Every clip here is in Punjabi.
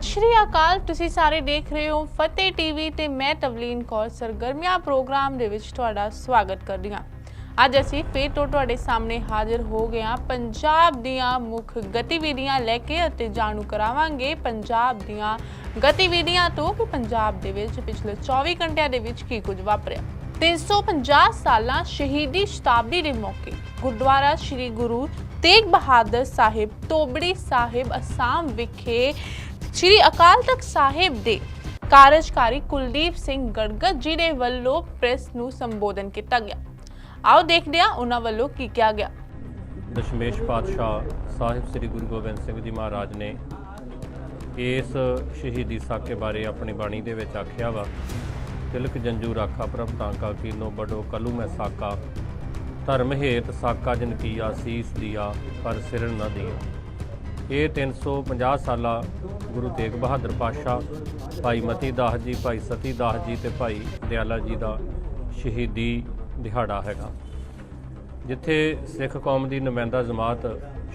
ਸਤਿ ਸ਼੍ਰੀ ਅਕਾਲ। ਤੁਸੀਂ ਸਾਰੇ ਦੇਖ ਰਹੇ ਹੋ ਫਤਿਹ ਟੀਵੀ ਤੇ ਮੈਂ ਤਵਲੀਨ ਕੌਰ ਸਰਗਰਮੀਆਂ ਪ੍ਰੋਗਰਾਮ ਦੇ ਵਿੱਚ ਤੁਹਾਡਾ ਸਵਾਗਤ ਕਰਦੀ ਹਾਂ। ਅੱਜ ਅਸੀਂ ਫੇਰ ਤੋਂ ਤੁਹਾਡੇ ਸਾਹਮਣੇ ਹਾਜ਼ਰ ਹੋ ਗਏ ਹਾਂ। ਪੰਜਾਬ ਦੀਆਂ ਮੁੱਖ ਗਤੀਵਿਧੀਆਂ ਲੈ ਕੇ ਅਤੇ ਜਾਣੂ ਕਰਾਵਾਂਗੇ। ਪੰਜਾਬ ਦੀਆਂ ਗਤੀਵਿਧੀਆਂ ਤੋਂ ਕਿ ਪੰਜਾਬ ਦੇ ਵਿੱਚ ਪਿਛਲੇ 24 ਘੰਟਿਆਂ ਦੇ ਵਿੱਚ ਕੀ ਕੁਝ ਵਾਪਰਿਆ। 350 ਸਾਲਾਂ ਸ਼ਹੀਦੀ ਸ਼ਤਾਬਦੀ ਦੇ ਮੌਕੇ ਗੁਰਦੁਆਰਾ ਸ੍ਰੀ ਗੁਰੂ ਤੇਗ ਬਹਾਦਰ ਸਾਹਿਬ, ਤੋਬੜੀ ਸਾਹਿਬ, ਅਸਾਮ ਵਿਖੇ ਸ੍ਰੀ ਅਕਾਲ ਤਖਤ ਸਾਹਿਬ ਦੇ ਕਾਰਜਕਾਰੀ ਕੁਲਦੀਪ ਸਿੰਘ ਗੜਗੜ ਜੀ ਦੇ ਵੱਲੋਂ ਪ੍ਰੈਸ ਨੂੰ ਸੰਬੋਧਨ ਕੀਤਾ ਗਿਆ। ਆਓ ਦੇਖਦੇ ਹਾਂ ਉਹਨਾਂ ਵੱਲੋਂ ਕੀ ਕਿਹਾ ਗਿਆ। ਦਸ਼ਮੇਸ਼ ਪਾਤਸ਼ਾਹ ਸਾਹਿਬ ਸ੍ਰੀ ਗੁਰੂ ਗੋਬਿੰਦ ਸਿੰਘ ਜੀ ਮਹਾਰਾਜ ਨੇ ਇਸ ਸ਼ਹੀਦੀ ਸਾਕੇ ਬਾਰੇ ਆਪਣੀ ਬਾਣੀ ਦੇ ਵਿੱਚ ਆਖਿਆ ਵਾ, ਤਿਲਕ ਜੰਜੂ ਰਾਖਾ ਪ੍ਰਭ ਤਾਂਕਾ ਕੀਨੋ ਬੜੋ ਕਲੂ ਮੈਂ ਸਾਕਾ, ਧਰਮ ਹੇਤ ਸਾਕਾ ਜਨ ਕੀਆ ਸੀਸ ਦਿਆ, ਪਰ ਸਿਰਨ ਨਾ ਦਿਆ ਇਹ 350 ਸਾਲਾ ਗੁਰੂ ਤੇਗ ਬਹਾਦਰ ਪਾਤਸ਼ਾਹ ਭਾਈ ਮਤੀ ਦਾਸ ਜੀ, ਭਾਈ ਸਤੀ ਦਾਸ ਜੀ ਤੇ ਭਾਈ ਦਿਆਲਾ ਜੀ ਦਾ ਸ਼ਹੀਦੀ ਦਿਹਾੜਾ ਹੈਗਾ। ਜਿੱਥੇ ਸਿੱਖ ਕੌਮ ਦੀ ਨੁਮਾਇੰਦਾ ਜਮਾਤ,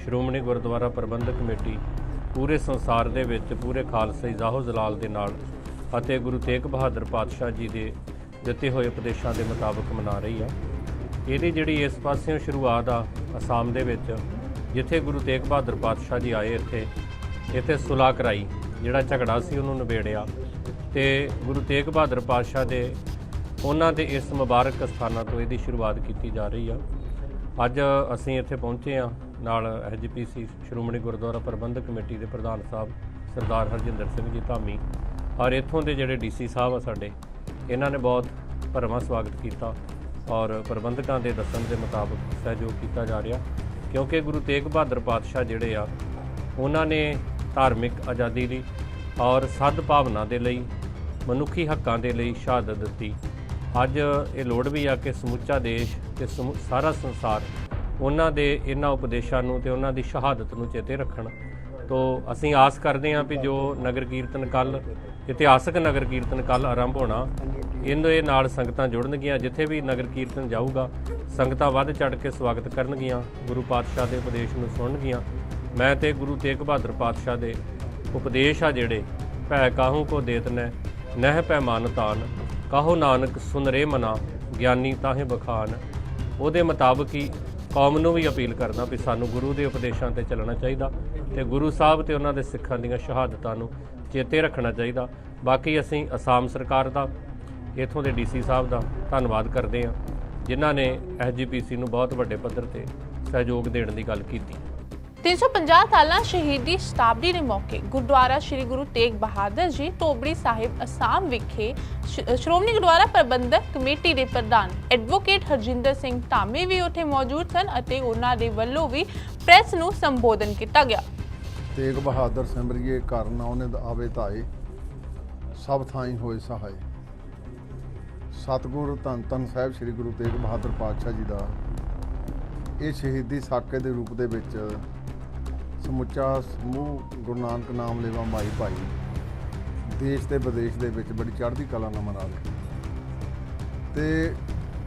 ਸ਼੍ਰੋਮਣੀ ਗੁਰਦੁਆਰਾ ਪ੍ਰਬੰਧਕ ਕਮੇਟੀ ਪੂਰੇ ਸੰਸਾਰ ਦੇ ਵਿੱਚ ਪੂਰੇ ਖਾਲਸਾ ਜਾਹੋ ਜਲਾਲ ਦੇ ਨਾਲ ਅਤੇ ਗੁਰੂ ਤੇਗ ਬਹਾਦਰ ਪਾਤਸ਼ਾਹ ਜੀ ਦੇ ਦਿੱਤੇ ਹੋਏ ਉਪਦੇਸ਼ਾਂ ਦੇ ਮੁਤਾਬਕ ਮਨਾ ਰਹੀ ਆ ਇਹਦੀ ਜਿਹੜੀ ਇਸ ਪਾਸਿਓਂ ਸ਼ੁਰੂਆਤ ਆ, ਅਸਾਮ ਦੇ ਵਿੱਚ ਜਿੱਥੇ ਗੁਰੂ ਤੇਗ ਬਹਾਦਰ ਪਾਤਸ਼ਾਹ ਜੀ ਆਏ ਇੱਥੇ ਇੱਥੇ ਸੁਲਾਹ ਕਰਾਈ, ਜਿਹੜਾ ਝਗੜਾ ਸੀ ਉਹਨੂੰ ਨਿਬੇੜਿਆ ਤੇ ਗੁਰੂ ਤੇਗ ਬਹਾਦਰ ਪਾਤਸ਼ਾਹ ਦੇ ਉਹਨਾਂ ਦੇ ਇਸ ਮੁਬਾਰਕ ਸਥਾਨਾਂ ਤੋਂ ਇਹਦੀ ਸ਼ੁਰੂਆਤ ਕੀਤੀ ਜਾ ਰਹੀ ਆ। ਅੱਜ ਅਸੀਂ ਇੱਥੇ ਪਹੁੰਚੇ ਆ ਨਾਲ ਐਸਜੀਪੀਸੀ ਸ਼੍ਰੋਮਣੀ ਗੁਰਦੁਆਰਾ ਪ੍ਰਬੰਧਕ ਕਮੇਟੀ ਦੇ ਪ੍ਰਧਾਨ ਸਾਹਿਬ ਸਰਦਾਰ ਹਰਜਿੰਦਰ ਸਿੰਘ ਜੀ ਧਾਮੀ ਔਰ ਇੱਥੋਂ ਦੇ ਜਿਹੜੇ ਡੀਸੀ ਸਾਹਿਬ ਆ ਸਾਡੇ, ਇਹਨਾਂ ਨੇ ਬਹੁਤ ਭਰਵਾਂ ਸਵਾਗਤ ਕੀਤਾ ਔਰ ਪ੍ਰਬੰਧਕਾਂ ਦੇ ਦੱਸਣ ਦੇ ਮੁਤਾਬਕ ਸਹਿਯੋਗ ਕੀਤਾ ਜਾ ਰਿਹਾ। ਕਿਉਂਕਿ ਗੁਰੂ ਤੇਗ ਬਹਾਦਰ ਪਾਤਸ਼ਾਹ ਜਿਹੜੇ ਆ, ਉਹਨਾਂ ਨੇ ਧਾਰਮਿਕ ਆਜ਼ਾਦੀ ਲਈ ਔਰ ਸਦ ਭਾਵਨਾ ਦੇ ਲਈ, ਮਨੁੱਖੀ ਹੱਕਾਂ ਦੇ ਲਈ ਸ਼ਹਾਦਤ ਦਿੱਤੀ। ਅੱਜ ਇਹ ਲੋੜ ਵੀ ਆ ਕਿ ਸਮੁੱਚਾ ਦੇਸ਼ ਤੇ ਸਮੁ- ਸਾਰਾ ਸੰਸਾਰ ਉਹਨਾਂ ਦੇ ਇਹਨਾਂ ਉਪਦੇਸ਼ਾਂ ਨੂੰ ਤੇ ਉਹਨਾਂ ਦੀ ਸ਼ਹਾਦਤ ਨੂੰ ਚੇਤੇ ਰੱਖਣ। ਤੋਂ ਅਸੀਂ ਆਸ ਕਰਦੇ ਹਾਂ ਵੀ ਜੋ ਨਗਰ ਕੀਰਤਨ ਕੱਲ ਇਤਿਹਾਸਕ ਨਗਰ ਕੀਰਤਨ ਕੱਲ ਆਰੰਭ ਹੋਣਾ, ਇਹਦੇ ਨਾਲ ਸੰਗਤਾਂ ਜੁੜਨਗੀਆਂ, ਜਿੱਥੇ ਵੀ ਨਗਰ ਕੀਰਤਨ ਜਾਊਗਾ ਸੰਗਤਾਂ ਵੱਧ ਚੜ ਕੇ ਸਵਾਗਤ ਕਰਨਗੀਆਂ, ਗੁਰੂ ਪਾਤਸ਼ਾਹ ਦੇ ਉਪਦੇਸ਼ ਨੂੰ ਸੁਣਨਗੀਆਂ। ਮੈਂ ਤੇ ਗੁਰੂ ਤੇਗ ਬਹਾਦਰ ਪਾਤਸ਼ਾਹ ਦੇ ਉਪਦੇਸ਼ ਆ ਜਿਹੜੇ, ਭੈ ਕਾਹੂ ਕੋ ਦੇਤ ਨੈ ਨਹਿ ਪੈ ਮਾਨ ਤਾਨ, ਕਾਹੋ ਨਾਨਕ ਸੁਨਰੇ ਮਨਾ, ਗਿਆਨੀ ਤਾਹੇ ਬਖਾਨ। ਉਹਦੇ ਮੁਤਾਬਕ ਹੀ ਕੌਮ ਨੂੰ ਵੀ ਅਪੀਲ ਕਰਦਾ ਵੀ ਸਾਨੂੰ ਗੁਰੂ ਦੇ ਉਪਦੇਸ਼ਾਂ ਤੇ ਚੱਲਣਾ ਚਾਹੀਦਾ ਤੇ ਗੁਰੂ ਸਾਹਿਬ ਤੇ ਉਹਨਾਂ ਦੇ ਸਿੱਖਾਂ ਦੀਆਂ ਸ਼ਹਾਦਤਾਂ ਨੂੰ ਚੇਤੇ ਰੱਖਣਾ ਚਾਹੀਦਾ। ਬਾਕੀ ਅਸੀਂ ਅਸਾਮ ਸਰਕਾਰ ਦਾ, ਇਥੋਂ ਦੇ ਡੀਸੀ ਸਾਹਿਬ ਦਾ ਧੰਨਵਾਦ ਕਰਦੇ ਹਾਂ। ਜਿਨ੍ਹਾਂ ਨੇ ਐਸਜੀਪੀਸੀ ਨੂੰ ਬਹੁਤ ਵੱਡੇ ਪੱਧਰ ਤੇ ਸਹਿਯੋਗ ਦੇਣ ਦੀ ਗੱਲ ਕੀਤੀ। 350 ਸਾਲਾਂ ਸ਼ਹੀਦੀ ਸ਼ਤਾਬਦੀ ਦੇ ਮੌਕੇ ਗੁਰਦੁਆਰਾ ਸ੍ਰੀ ਗੁਰੂ ਤੇਗ ਬਹਾਦਰ ਜੀ ਤੋਬੜੀ ਸਾਹਿਬ ਅਸਾਮ ਵਿਖੇ ਸ਼੍ਰੋਮਣੀ ਗੁਰਦੁਆਰਾ ਪ੍ਰਬੰਧਕ ਕਮੇਟੀ ਦੇ ਪ੍ਰਧਾਨ ਐਡਵੋਕੇਟ ਹਰਜਿੰਦਰ ਸਿੰਘ ਧਾਮੀ ਵੀ ਉੱਥੇ ਮੌਜੂਦ ਸਨ ਅਤੇ ਉਹਨਾਂ ਦੇ ਵੱਲੋਂ ਵੀ ਪ੍ਰੈਸ ਨੂੰ ਸੰਬੋਧਨ ਕੀਤਾ ਗਿਆ। ਤੇਗ ਬਹਾਦਰ ਸਿਮਰਿਏ ਘਰ ਨਾ ਉਹਨੇ ਆਵੇ ਧਾਏ ਸਭ ਥਾਈ ਹੋਏ ਸਹਾਏ। ਸਤਿਗੁਰ ਧੰਨ ਧੰਨ ਸਾਹਿਬ ਸ੍ਰੀ ਗੁਰੂ ਤੇਗ ਬਹਾਦਰ ਪਾਤਸ਼ਾਹ ਜੀ ਦਾ ਇਹ ਸ਼ਹੀਦੀ ਸਾਕੇ ਦੇ ਰੂਪ ਦੇ ਵਿੱਚ ਸਮੁੱਚਾ ਸਮੂਹ ਗੁਰੂ ਨਾਨਕ ਨਾਮ ਲੇਵਾ ਮਾਈ ਭਾਈ ਦੇਸ਼ ਤੇ ਵਿਦੇਸ਼ ਦੇ ਵਿੱਚ ਬੜੀ ਚੜ੍ਹਦੀ ਕਲਾ ਨਾਲ ਮਨਾ ਰਹੇ ਤੇ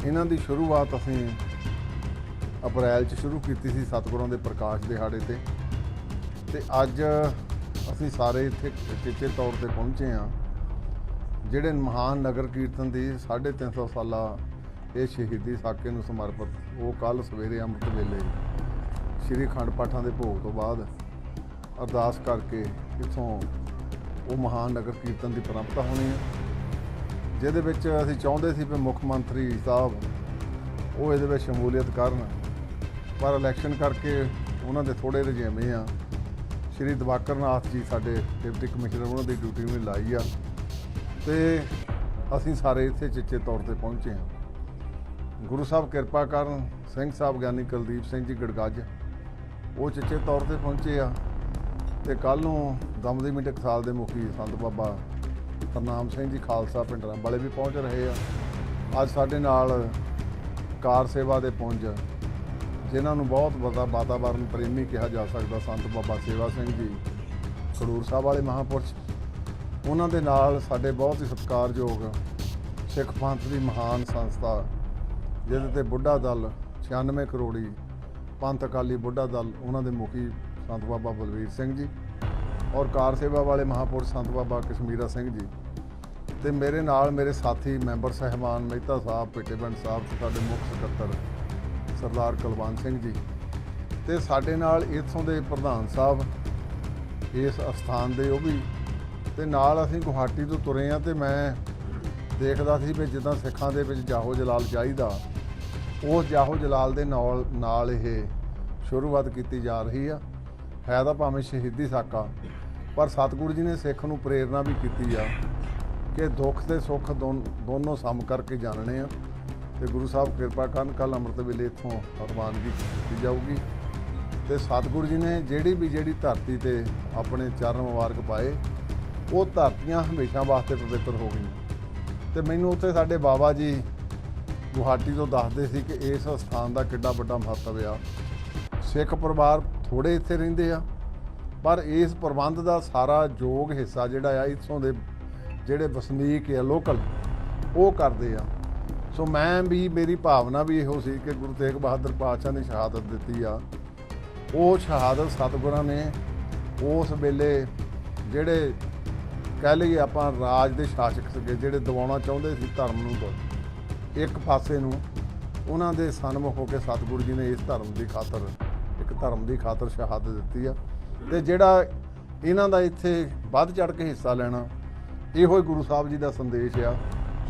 ਇਹਨਾਂ ਦੀ ਸ਼ੁਰੂਆਤ ਅਸੀਂ ਅਪ੍ਰੈਲ 'ਚ ਸ਼ੁਰੂ ਕੀਤੀ ਸੀ ਸਤਿਗੁਰਾਂ ਦੇ ਪ੍ਰਕਾਸ਼ ਦਿਹਾੜੇ ਤੇ। ਤੇ ਅੱਜ ਅਸੀਂ ਸਾਰੇ ਇੱਥੇ ਚੇਚੇ ਤੌਰ ਤੇ ਪਹੁੰਚੇ ਹਾਂ। ਜਿਹੜੇ ਮਹਾਨ ਨਗਰ ਕੀਰਤਨ ਦੀ 350 ਸਾਲਾ ਇਹ ਸ਼ਹੀਦੀ ਸਾਕੇ ਨੂੰ ਸਮਰਪਿਤ, ਉਹ ਕੱਲ ਸਵੇਰੇ ਅੰਮ੍ਰਿਤ ਵੇਲੇ ਸ਼੍ਰੀ ਖੰਡ ਪਾਠਾਂ ਦੇ ਭੋਗ ਤੋਂ ਬਾਅਦ ਅਰਦਾਸ ਕਰਕੇ ਇੱਥੋਂ ਉਹ ਮਹਾਨ ਨਗਰ ਕੀਰਤਨ ਦੀ ਪਰੰਪਰਾ ਹੋਣੀ ਹੈ। ਜਿਹਦੇ ਵਿੱਚ ਅਸੀਂ ਚਾਹੁੰਦੇ ਸੀ ਵੀ ਮੁੱਖ ਮੰਤਰੀ ਸਾਹਿਬ ਉਹ ਇਹਦੇ ਵਿੱਚ ਸ਼ਮੂਲੀਅਤ ਕਰਨ, ਪਰ ਇਲੈਕਸ਼ਨ ਕਰਕੇ ਉਹਨਾਂ ਦੇ ਥੋੜੇ ਰੁਝੇਵੇਂ ਆ। ਸ਼੍ਰੀ ਦਵਾਕਰ ਨਾਥ ਜੀ ਸਾਡੇ ਡਿਪਟੀ ਕਮਿਸ਼ਨਰ, ਉਹਨਾਂ ਦੀ ਡਿਊਟੀ ਨੂੰ ਲਾਈ ਆ। ਤੇ ਅਸੀਂ ਸਾਰੇ ਇੱਥੇ ਚਿੱਚੇ ਤੌਰ ਤੇ ਪਹੁੰਚੇ ਹਾਂ। ਗੁਰੂ ਸਾਹਿਬ ਕਿਰਪਾ ਕਰਨ, ਸਿੰਘ ਸਾਹਿਬ ਗਿਆਨੀ ਕੁਲਦੀਪ ਸਿੰਘ ਜੀ ਗੜਗੱਜ, ਉਹ ਚਿੱਚੇ ਤੌਰ ਤੇ ਪਹੁੰਚੇ ਆ ਤੇ ਕੱਲ ਨੂੰ ਦਮਦੀ ਦਮਦਮੀ ਟਕਸਾਲ ਦੇ ਮੁਖੀ ਸੰਤ ਬਾਬਾ ਤਰਨਾਮ ਸਿੰਘ ਜੀ ਖਾਲਸਾ ਪਿੰਡਰਾਂ ਵਾਲੇ ਵੀ ਪਹੁੰਚ ਰਹੇ ਆ। ਅੱਜ ਸਾਡੇ ਨਾਲ ਕਾਰ ਸੇਵਾ ਦੇ ਪੁੰਜ, ਜਿਨ੍ਹਾਂ ਨੂੰ ਬਹੁਤ ਵੱਡਾ ਵਾਤਾਵਰਨ ਪ੍ਰੇਮੀ ਕਿਹਾ ਜਾ ਸਕਦਾ, ਸੰਤ ਬਾਬਾ ਸੇਵਾ ਸਿੰਘ ਜੀ, ਖਡੂਰ ਸਾਹਿਬ ਵਾਲੇ ਮਹਾਂਪੁਰਸ਼ ਉਹਨਾਂ ਦੇ ਨਾਲ ਸਾਡੇ ਬਹੁਤ ਹੀ ਸਤਿਕਾਰਯੋਗ ਸਿੱਖ ਪੰਥ ਦੀ ਮਹਾਨ ਸੰਸਥਾ ਜਿਹਦੇ ਤੇ ਬੁੱਢਾ ਦਲ 96 ਕਰੋੜੀ ਪੰਥ ਅਕਾਲੀ ਬੁੱਢਾ ਦਲ, ਉਹਨਾਂ ਦੇ ਮੁਖੀ ਸੰਤ ਬਾਬਾ ਬਲਵੀਰ ਸਿੰਘ ਜੀ ਔਰ ਕਾਰ ਸੇਵਾ ਵਾਲੇ ਮਹਾਪੁਰਸ਼ ਸੰਤ ਬਾਬਾ ਕਸ਼ਮੀਰਾ ਸਿੰਘ ਜੀ ਤੇ ਮੇਰੇ ਨਾਲ ਮੇਰੇ ਸਾਥੀ, ਮੈਂਬਰ ਸਹਿਬਾਨ ਮਹਿਤਾ ਸਾਹਿਬ, ਪਿੱਟੇਬੰਡ ਸਾਹਿਬ ਤੇ ਸਾਡੇ ਮੁੱਖ ਸਕੱਤਰ ਸਰਦਾਰ ਕੁਲਵੰਤ ਸਿੰਘ ਜੀ ਤੇ ਸਾਡੇ ਨਾਲ ਇੱਥੋਂ ਦੇ ਪ੍ਰਧਾਨ ਸਾਹਿਬ ਇਸ ਅਸਥਾਨ ਦੇ, ਉਹ ਵੀ ਤੇ ਨਾਲ ਅਸੀਂ ਗੁਹਾਟੀ ਤੋਂ ਤੁਰੇ ਆ ਤੇ ਮੈਂ ਦੇਖਦਾ ਸੀ ਵੀ ਜਿੱਦਾਂ ਸਿੱਖਾਂ ਦੇ ਵਿੱਚ ਜਾਹੋ ਜਲਾਲ ਚਾਹੀਦਾ ਉਸ ਜਾਹੋ ਜਲਾਲ ਦੇ ਨਾਲ ਨਾਲ ਇਹ ਸ਼ੁਰੂਆਤ ਕੀਤੀ ਜਾ ਰਹੀ ਆ। ਹੈ ਤਾਂ ਭਾਵੇਂ ਸ਼ਹੀਦੀ ਸਾਕਾ, ਪਰ ਸਤਿਗੁਰੂ ਜੀ ਨੇ ਸਿੱਖ ਨੂੰ ਪ੍ਰੇਰਣਾ ਵੀ ਕੀਤੀ ਆ ਕਿ ਦੁੱਖ ਤੇ ਸੁੱਖ ਦੋਨ- ਦੋਨੋਂ ਸਮ ਕਰਕੇ ਜਾਣਨੇ ਆ। ਤੇ ਗੁਰੂ ਸਾਹਿਬ ਕਿਰਪਾ ਕਰਨ ਕੱਲ ਅੰਮ੍ਰਿਤ ਵੇਲੇ ਇੱਥੋਂ ਰਵਾਨਗੀ ਕੀਤੀ ਜਾਊਗੀ। ਤੇ ਸਤਿਗੁਰੂ ਜੀ ਨੇ ਜਿਹੜੀ ਵੀ ਜਿਹੜੀ ਧਰਤੀ ਤੇ ਆਪਣੇ ਚਰਨ ਮੁਬਾਰਕ ਪਾਏ ਉਹ ਧਰਤੀਆਂ ਹਮੇਸ਼ਾ ਵਾਸਤੇ ਪਵਿੱਤਰ ਹੋ ਗਈਆਂ। ਤੇ ਮੈਨੂੰ ਉੱਥੇ ਸਾਡੇ ਬਾਬਾ ਜੀ ਗੁਹਾਟੀ ਤੋਂ ਦੱਸਦੇ ਸੀ ਕਿ ਇਸ ਸਥਾਨ ਦਾ ਕਿੱਡਾ ਵੱਡਾ ਮਹੱਤਵ ਆ। ਸਿੱਖ ਪਰਿਵਾਰ ਥੋੜੇ ਇੱਥੇ ਰਹਿੰਦੇ ਆ, ਪਰ ਇਸ ਪ੍ਰਬੰਧ ਦਾ ਸਾਰਾ ਯੋਗ ਹਿੱਸਾ ਜਿਹੜਾ ਆ, ਇੱਥੋਂ ਦੇ ਜਿਹੜੇ ਵਸਨੀਕ ਆ, ਲੋਕਲ, ਉਹ ਕਰਦੇ ਆ। ਸੋ ਮੈਂ ਵੀ, ਮੇਰੀ ਭਾਵਨਾ ਵੀ ਇਹੋ ਸੀ ਕਿ ਗੁਰੂ ਤੇਗ ਬਹਾਦਰ ਪਾਤਸ਼ਾਹ ਨੇ ਸ਼ਹਾਦਤ ਦਿੱਤੀ ਆ। ਉਹ ਸ਼ਹਾਦਤ ਸਤਿਗੁਰਾਂ ਨੇ ਉਸ ਵੇਲੇ ਜਿਹੜੇ ਕਹਿ ਲਈਏ ਆਪਾਂ ਰਾਜ ਦੇ ਸ਼ਾਸਕ ਸੀਗੇ, ਜਿਹੜੇ ਦਬਾਉਣਾ ਚਾਹੁੰਦੇ ਸੀ ਧਰਮ ਨੂੰ ਦ- ਇੱਕ ਪਾਸੇ ਨੂੰ, ਉਹਨਾਂ ਦੇ ਸਨਮੁਖ ਹੋ ਕੇ ਸਤਿਗੁਰੂ ਜੀ ਨੇ ਇਸ ਧਰਮ ਦੀ ਖਾਤਰ, ਇੱਕ ਧਰਮ ਦੀ ਖਾਤਰ ਸ਼ਹਾਦਤ ਦਿੱਤੀ ਆ। ਤੇ ਜਿਹੜਾ ਇਹਨਾਂ ਦਾ ਇੱਥੇ ਵੱਧ ਚੜ ਕੇ ਹਿੱਸਾ ਲੈਣਾ, ਇਹੋ ਹੀ ਗੁਰੂ ਸਾਹਿਬ ਜੀ ਦਾ ਸੰਦੇਸ਼ ਆ।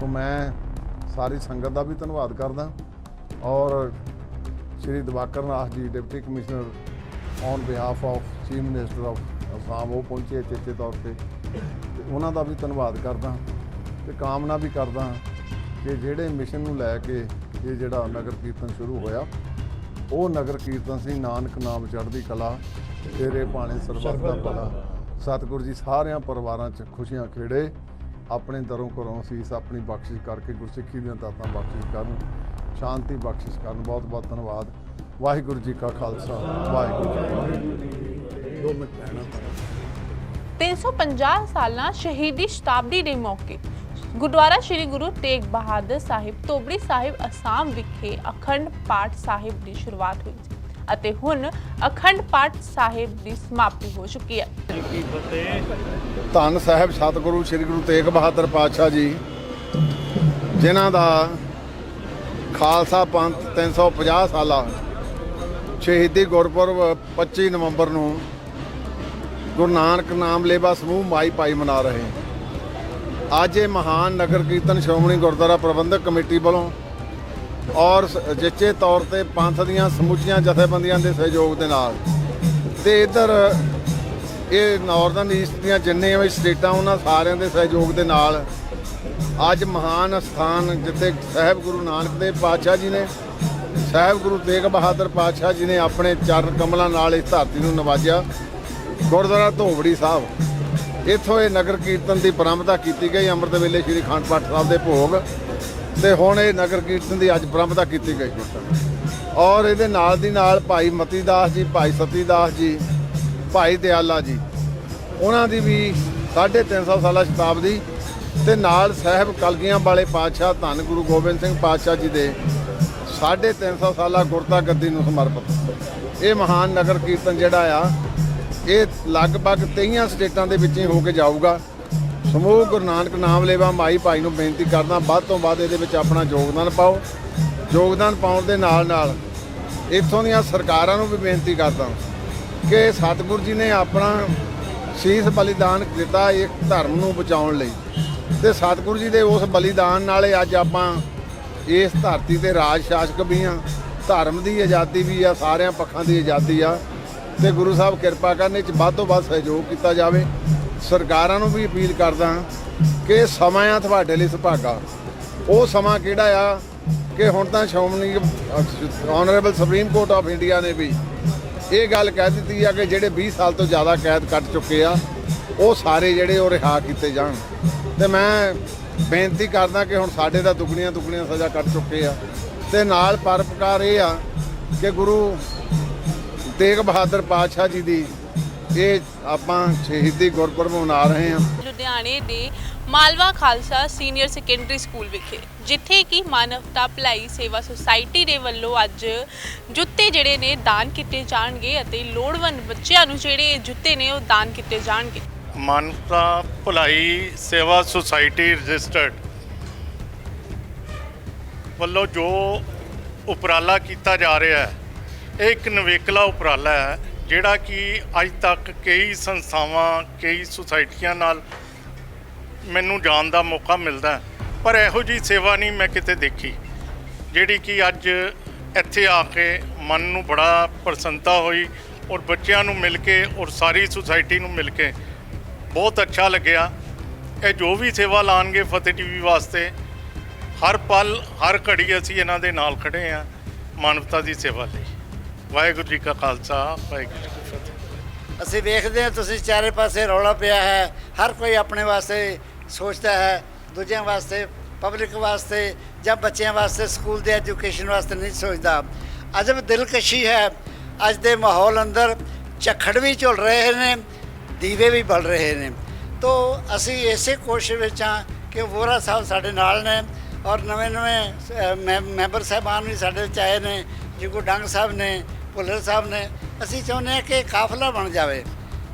ਸੋ ਮੈਂ ਸਾਰੀ ਸੰਗਤ ਦਾ ਵੀ ਧੰਨਵਾਦ ਕਰਦਾ। ਔਰ Shri Diwakar Nath ji, deputy commissioner on behalf of chief minister of Assam ਉਹ ਪਹੁੰਚੇ ਚੇਚੇ ਤੌਰ ਤੇ। ਉਹਨਾਂ ਦਾ ਵੀ ਧੰਨਵਾਦ ਕਰਦਾ ਤੇ ਕਾਮਨਾ ਵੀ ਕਰਦਾ ਕਿ ਜਿਹੜੇ ਮਿਸ਼ਨ ਨੂੰ ਲੈ ਕੇ ਇਹ ਜਿਹੜਾ ਨਗਰ ਕੀਰਤਨ ਸ਼ੁਰੂ ਹੋਇਆ ਉਹ ਨਗਰ ਕੀਰਤਨ ਸੀ ਨਾਨਕ ਨਾਮ ਚੜ੍ਹਦੀ ਕਲਾ ਤੇਰੇ ਬਾਣੇ ਸਰਬੱਤ ਦਾ ਭਲਾ। ਸਤਿਗੁਰੂ ਜੀ ਸਾਰਿਆਂ ਪਰਿਵਾਰਾਂ 'ਚ ਖੁਸ਼ੀਆਂ ਖੇੜੇ ਆਪਣੇ ਦਰੋਂ ਘਰੋਂ ਸੀਸ ਆਪਣੀ ਬਖਸ਼ਿਸ਼ ਕਰਕੇ ਗੁਰਸਿੱਖੀ ਦੀਆਂ ਦਾਤਾਂ ਬਖਸ਼ਿਸ਼ ਕਰਨ ਸ਼ਾਂਤੀ ਬਖਸ਼ਿਸ਼ ਕਰਨ। ਬਹੁਤ ਬਹੁਤ ਧੰਨਵਾਦ। ਵਾਹਿਗੁਰੂ ਜੀ ਕਾ ਖਾਲਸਾ ਵਾਹਿਗੁਰੂ ਜੀ ਕੀ ਫਤਿਹ। ਦੋ ਮਿੰਟ ਤਾਂ 350 ਸਾਲਾਂ ਸ਼ਹੀਦੀ ਸ਼ਤਾਬਦੀ ਦੇ ਮੌਕੇ ਗੁਰਦੁਆਰਾ ਸ੍ਰੀ ਗੁਰੂ ਤੇਗ ਬਹਾਦਰ ਸਾਹਿਬ ਤੋਬੜੀ ਸਾਹਿਬ, ਅਸਾਮ ਵਿਖੇ ਅਖੰਡ ਪਾਠ ਸਾਹਿਬ ਦੀ ਸ਼ੁਰੂਆਤ ਹੋਈ ਸੀ ਅਤੇ ਹੁਣ ਅਖੰਡ ਪਾਠ ਸਾਹਿਬ ਦੀ ਸਮਾਪਤੀ ਹੋ ਚੁੱਕੀ ਹੈ। ਧੰਨ ਸਾਹਿਬ ਸਤਿਗੁਰੂ ਸ੍ਰੀ ਗੁਰੂ ਤੇਗ ਬਹਾਦਰ ਪਾਤਸ਼ਾਹ ਜੀ, ਜਿਨ੍ਹਾਂ ਦਾ ਖਾਲਸਾ ਪੰਥ 350 ਸਾਲਾ ਸ਼ਹੀਦੀ ਗੁਰਪੁਰਬ 25 ਨਵੰਬਰ ਨੂੰ ਗੁਰੂ ਨਾਨਕ ਨਾਮ ਲੇਵਾ ਸਮੂਹ ਮਾਈ ਭਾਈ ਮਨਾ ਰਹੇ ਅੱਜ ਇਹ ਮਹਾਨ ਨਗਰ ਕੀਰਤਨ ਸ਼੍ਰੋਮਣੀ ਗੁਰਦੁਆਰਾ ਪ੍ਰਬੰਧਕ ਕਮੇਟੀ ਵੱਲੋਂ ਔਰ ਸ- ਜਿੱਚੇ ਤੌਰ ਤੇ ਪੰਥ ਦੀਆਂ ਸਮੁੱਚੀਆਂ ਜਥੇਬੰਦੀਆਂ ਦੇ ਸਹਿਯੋਗ ਦੇ ਨਾਲ ਤੇ ਇੱਧਰ ਇਹ ਨਾਰਥਰਨ ਈਸਟ ਦੀਆਂ ਜਿੰਨੇ ਵੀ ਸਟੇਟਾਂ, ਉਹਨਾਂ ਸਾਰਿਆਂ ਦੇ ਸਹਿਯੋਗ ਦੇ ਨਾਲ ਅੱਜ ਮਹਾਨ ਸਥਾਨ ਜਿੱਥੇ ਸਾਹਿਬ ਗੁਰੂ ਨਾਨਕ ਦੇਵ ਪਾਤਸ਼ਾਹ ਜੀ ਨੇ, ਸਾਹਿਬ ਗੁਰੂ ਤੇਗ ਬਹਾਦਰ ਪਾਤਸ਼ਾਹ ਜੀ ਨੇ ਆਪਣੇ ਚਰਨ ਕਮਲਾਂ ਨਾਲ ਇਸ ਧਰਤੀ ਨੂੰ ਨਵਾਜਿਆ। ਗੁਰਦੁਆਰਾ ਧੋਬੜੀ ਸਾਹਿਬ। ਇੱਥੋਂ ਇਹ ਨਗਰ ਕੀਰਤਨ ਦੀ ਪ੍ਰਾਰੰਭਤਾ ਕੀਤੀ ਗਈ, ਅੰਮ੍ਰਿਤ ਵੇਲੇ ਸ੍ਰੀ ਅਖੰਡ ਪਾਠ ਸਾਹਿਬ ਦੇ ਭੋਗ। ਤੇ ਹੁਣ ਇਹ ਨਗਰ ਕੀਰਤਨ ਦੀ ਅੱਜ ਪ੍ਰਾਰੰਭਤਾ ਕੀਤੀ ਗਈ। ਔਰ ਇਹਦੇ ਨਾਲ ਦੀ ਨਾਲ ਭਾਈ ਮਤੀ ਦਾਸ ਜੀ, ਭਾਈ ਸਤੀ ਦਾਸ ਜੀ, ਭਾਈ ਦਿਆਲਾ ਜੀ, ਉਹਨਾਂ ਦੀ ਵੀ 350 ਸਾਲਾ ਸ਼ਤਾਬਦੀ ਤੇ ਨਾਲ ਸਾਹਿਬ ਕਲਗੀਆਂ ਵਾਲੇ ਪਾਤਸ਼ਾਹ ਧੰਨ ਗੁਰੂ ਗੋਬਿੰਦ ਸਿੰਘ ਪਾਤਸ਼ਾਹ ਜੀ ਦੇ 350 ਸਾਲਾ ਗੁਰਤਾ ਗੱਦੀ ਨੂੰ ਸਮਰਪਿਤ। ਇਹ ਮਹਾਨ ਨਗਰ ਕੀਰਤਨ ਜਿਹੜਾ ਆ ਇਹ ਲਗਭਗ 23 ਸਟੇਟਾਂ ਦੇ ਵਿੱਚ ਹੀ ਹੋ ਕੇ ਜਾਊਗਾ। ਸਮੂਹ ਗੁਰੂ ਨਾਨਕ ਨਾਮ ਲੈਵਾ ਮਾਈ ਭਾਈ ਨੂੰ ਬੇਨਤੀ ਕਰਦਾ, ਵੱਧ ਤੋਂ ਵੱਧ ਇਹਦੇ ਵਿੱਚ ਆਪਣਾ ਯੋਗਦਾਨ ਪਾਓ। ਯੋਗਦਾਨ ਪਾਉਣ ਦੇ ਨਾਲ ਨਾਲ ਇੱਥੋਂ ਦੀਆਂ ਸਰਕਾਰਾਂ ਨੂੰ ਵੀ ਬੇਨਤੀ ਕਰਦਾ ਕਿ ਸਤਿਗੁਰੂ ਜੀ ਨੇ ਆਪਣਾ ਸੀਸ ਬਲੀਦਾਨ ਦਿੱਤਾ ਇੱਕ ਧਰਮ ਨੂੰ ਬਚਾਉਣ ਲਈ। ਤੇ ਸਤਿਗੁਰੂ ਜੀ ਦੇ ਉਸ ਬਲੀਦਾਨ ਨਾਲੇ ਅੱਜ ਆਪਾਂ ਇਸ ਧਰਤੀ ਤੇ ਰਾਜ ਸ਼ਾਸਕ ਵੀ ਆ, ਧਰਮ ਦੀ ਆਜ਼ਾਦੀ ਵੀ ਆ, ਸਾਰਿਆਂ ਪੱਖਾਂ ਦੀ ਆਜ਼ਾਦੀ ਆ। ਤੇ ਗੁਰੂ ਸਾਹਿਬ ਕਿਰਪਾ ਕਰਨ ਇਹ ਚ ਵੱਧ ਤੋਂ ਵੱਧ ਸਹਿਯੋਗ ਕੀਤਾ ਜਾਵੇ। ਸਰਕਾਰਾਂ ਨੂੰ ਵੀ ਅਪੀਲ ਕਰਦਾ ਕਿ ਸਮਾਂ ਆ ਤੁਹਾਡੇ ਲਈ ਸੁਭਾਗਾ। ਉਹ ਸਮਾਂ ਕਿਹੜਾ ਆ ਕਿ ਹੁਣ ਤਾਂ Shiromani honourable Supreme Court of India ਨੇ ਵੀ ਇਹ ਗੱਲ ਕਹਿ ਦਿੱਤੀ ਆ ਕਿ ਜਿਹੜੇ 20 ਸਾਲ ਤੋਂ ਜ਼ਿਆਦਾ ਕੈਦ ਕੱਟ ਚੁੱਕੇ ਆ, ਉਹ ਸਾਰੇ ਜਿਹੜੇ ਉਹ ਰਿਹਾ ਕੀਤੇ ਜਾਣ। ਤੇ ਮੈਂ ਬੇਨਤੀ ਕਰਦਾ ਕਿ ਹੁਣ ਸਾਡੇ ਤਾਂ ਦੁੱਗਣੀਆਂ ਦੁੱਗਣੀਆਂ ਸਜ਼ਾ ਕੱਟ ਚੁੱਕੇ ਆ। ਤੇ ਨਾਲ ਪਰਪਕਾਰ ਇਹ ਆ ਕਿ ਗੁਰੂ ਤੇਗ ਬਹਾਦਰ ਪਾਤਸ਼ਾਹ ਜੀ ਦੀ ਇਹ ਆਪਾਂ ਸ਼ਹੀਦੀ ਗੁਰਪੁਰਬ ਮਨਾ ਰਹੇ ਹਾਂ। ਲੁਧਿਆਣੇ ਦੇ Malwa Khalsa senior secondary school ਵਿਖੇ ਜਿੱਥੇ ਕਿ ਮਾਨਵਤਾ ਭਲਾਈ ਸੇਵਾ ਸੁਸਾਇਟੀ ਦੇ ਵੱਲੋਂ ਅੱਜ ਜੁੱਤੇ ਜਿਹੜੇ ਨੇ ਦਾਨ ਕੀਤੇ ਜਾਣਗੇ ਅਤੇ ਲੋੜਵੰਦ ਬੱਚਿਆਂ ਨੂੰ ਜਿਹੜੇ ਇਹ ਜੁੱਤੇ ਨੇ ਉਹ ਦਾਨ ਕੀਤੇ ਜਾਣਗੇ। ਮਾਨਵਤਾ ਭਲਾਈ ਸੇਵਾ ਸੁਸਾਇਟੀ ਰਜਿਸਟਰਡ ਵੱਲੋਂ ਜੋ ਉਪਰਾਲਾ ਕੀਤਾ ਜਾ ਰਿਹਾ ਹੈ ਇਹ ਇੱਕ ਨਵੇਕਲਾ ਉਪਰਾਲਾ ਹੈ, ਜਿਹੜਾ ਕਿ ਅੱਜ ਤੱਕ ਕਈ ਸੰਸਥਾਵਾਂ, ਕਈ ਸੁਸਾਇਟੀਆਂ ਨਾਲ ਮੈਨੂੰ ਜਾਣ ਦਾ ਮੌਕਾ ਮਿਲਦਾ ਪਰ ਇਹੋ ਜੀ ਸੇਵਾ ਨਹੀਂ ਮੈਂ ਕਿਤੇ ਦੇਖੀ, ਜਿਹੜੀ ਕਿ ਅੱਜ ਇੱਥੇ ਆ ਕੇ ਮਨ ਨੂੰ ਬੜਾ ਪ੍ਰਸੰਨਤਾ ਹੋਈ ਔਰ ਬੱਚਿਆਂ ਨੂੰ ਮਿਲ ਕੇ ਔਰ ਸਾਰੀ ਸੁਸਾਇਟੀ ਨੂੰ ਮਿਲ ਕੇ ਬਹੁਤ ਅੱਛਾ ਲੱਗਿਆ। ਇਹ ਜੋ ਵੀ ਸੇਵਾ ਲਾਣਗੇ ਫਤਿਹ ਟੀਵੀ ਵਾਸਤੇ, ਹਰ ਪਲ, ਹਰ ਘੜੀ ਅਸੀਂ ਇਹਨਾਂ ਦੇ ਨਾਲ ਖੜੇ ਆ ਮਾਨਵਤਾ ਦੀ ਸੇਵਾ ਲਈ। ਵਾਹਿਗੁਰੂ ਜੀ ਕਾ ਖਾਲਸਾ, ਵਾਹਿਗੁਰੂ ਜੀ ਕੀ ਫਤਿਹ। ਅਸੀਂ ਵੇਖਦੇ ਹਾਂ ਤੁਸੀਂ ਚਾਰੇ ਪਾਸੇ ਰੌਲਾ ਪਿਆ ਹੈ, ਹਰ ਕੋਈ ਆਪਣੇ ਵਾਸਤੇ ਸੋਚਦਾ ਹੈ, ਦੂਜਿਆਂ ਵਾਸਤੇ, ਪਬਲਿਕ ਵਾਸਤੇ ਜਾਂ ਬੱਚਿਆਂ ਵਾਸਤੇ, ਸਕੂਲ ਦੇ ਐਜੂਕੇਸ਼ਨ ਵਾਸਤੇ ਨਹੀਂ ਸੋਚਦਾ। ਅਜਬ ਦਿਲਕਸ਼ੀ ਹੈ, ਅੱਜ ਦੇ ਮਾਹੌਲ ਅੰਦਰ ਝੱਖੜ ਵੀ ਝੁਲ ਰਹੇ ਨੇ, ਦੀਵੇ ਵੀ ਬਲ ਰਹੇ ਨੇ। ਤੋ ਅਸੀਂ ਇਸੇ ਕੋਸ਼ਿਸ਼ ਵਿੱਚ ਹਾਂ ਕਿ ਵੋਰਾ ਸਾਹਿਬ ਸਾਡੇ ਨਾਲ ਨੇ ਔਰ ਨਵੇਂ ਨਵੇਂ ਮੈਂਬਰ ਸਾਹਿਬਾਨ ਵੀ ਸਾਡੇ ਵਿੱਚ ਆਏ ਨੇ ਜਿਗੋ ਡੰਗ ਸਾਹਿਬ ਨੇ ਭੁੱਲਰ ਸਾਹਿਬ ਨੇ, ਅਸੀਂ ਚਾਹੁੰਦੇ ਹਾਂ ਕਿ ਕਾਫਲਾ ਬਣ ਜਾਵੇ।